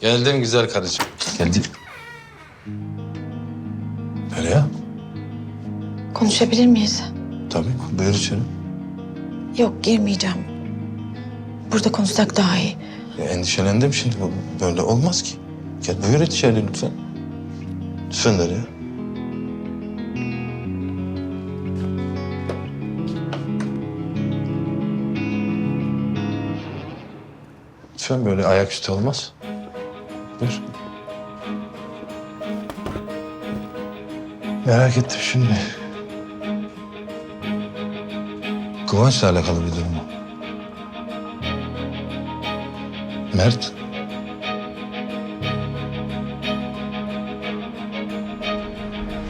Geldim güzel karıcığım. Geldim. Nereye? Konuşabilir miyiz? Tabii buyur içeri. Yok girmeyeceğim. Burada konuşsak daha iyi. Ya, endişelendim şimdi bu böyle olmaz ki. Gel buyur içeri lütfen. Lütfen nereye? Lütfen böyle ayaküstü olmaz. Buyur. Merak ettim şimdi. Kıvanç'la alakalı bir durum? Mert.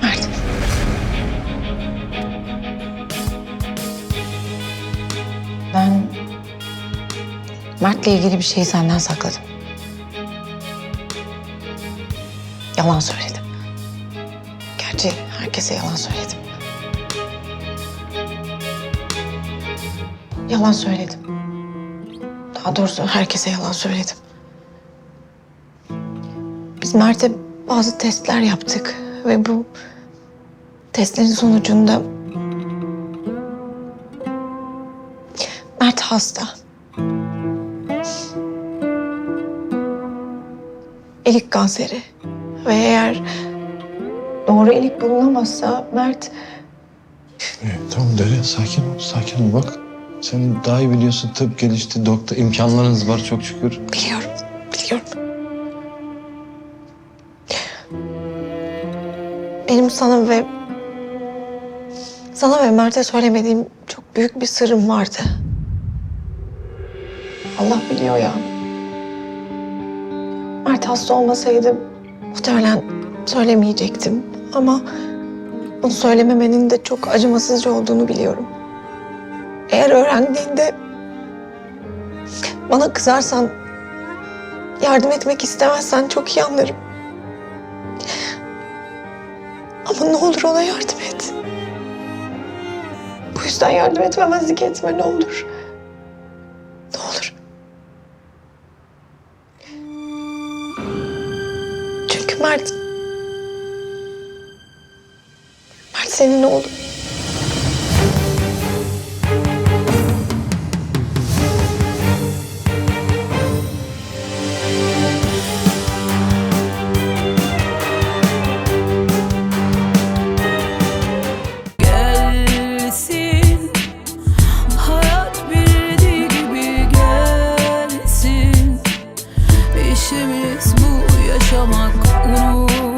Mert. Ben Mert'le ilgili bir şeyi senden sakladım. Yalan söyledim. Gerçi herkese yalan söyledim. Yalan söyledim. Daha doğrusu herkese yalan söyledim. Biz Mert'e bazı testler yaptık ve bu testlerin sonucunda Mert hasta. Elik kanseri. Ve eğer doğru elik bulunamazsa Mert İyi, tamam Derya sakin ol, sakin ol bak. Sen daha iyi biliyorsun tıp gelişti, doktor imkanlarınız var çok şükür. biliyorum, biliyorum. Benim sana ve sana ve Mert'e söylemediğim çok büyük bir sırrım vardı. Allah biliyor ya. Mert hasta olmasaydı muhtemelen söylemeyecektim. Ama bunu söylememenin de çok acımasızca olduğunu biliyorum. Eğer öğrendiğinde bana kızarsan, yardım etmek istemezsen çok iyi anlarım. Ama ne olur ona yardım et. Bu yüzden yardım etmemezlik etme ne olur. Mert... Mert senin oğlun. gibi gelsin. İşimiz bu Yaşamak unut.